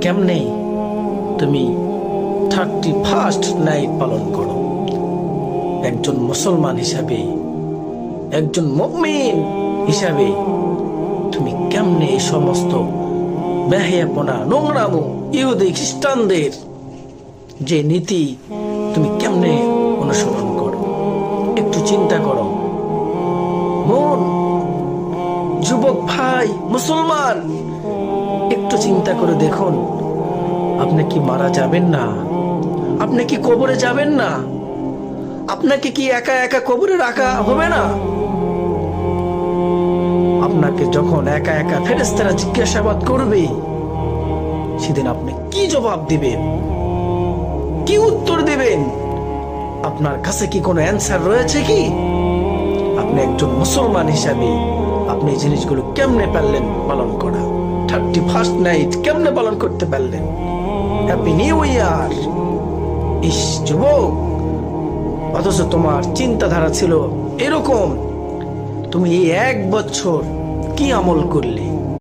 কেমনে তুমি thirty first night পালন করো? একজন মুসলমান হিসাবে, একজন মমিন হিসাবে তুমি কেমনে এই সমস্ত বেহেয়াপনা, নোংরামো ইহুদি, খ্রিস্টানদের যে নীতি তুমি কেমনে অনুসরণ করো? একটু চিন্তা করো। বোন যুবক ভাই, মুসলমান একটু চিন্তা করে দেখুন। আপনি কি মারা যাবেন না? আপনি কি কবরে যাবেন না? আপনাকে কি একা একা কবরে রাখা হবে না? আপনাকে যখন একা একা ফেরেস্তারা জিজ্ঞাসাবাদ করবে, সেদিন আপনি কি জবাব দিবেন? কি উত্তর দিবেন? আপনার কাছে কি কোনো অ্যান্সার রয়েছে কি? আপনি একজন মুসলমান হিসাবে আপনি এই জিনিসগুলো কেমনে পারলেন পালন করা? থার্টি ফার্স্ট নাইট কেমনে পালন করতে পারলেন? হ্যাপি নিউ ইয়ার ইস, যুবক! অথচ তোমার চিন্তাধারা ছিল এরকম। তুমি এই এক বছর কি আমল করলে?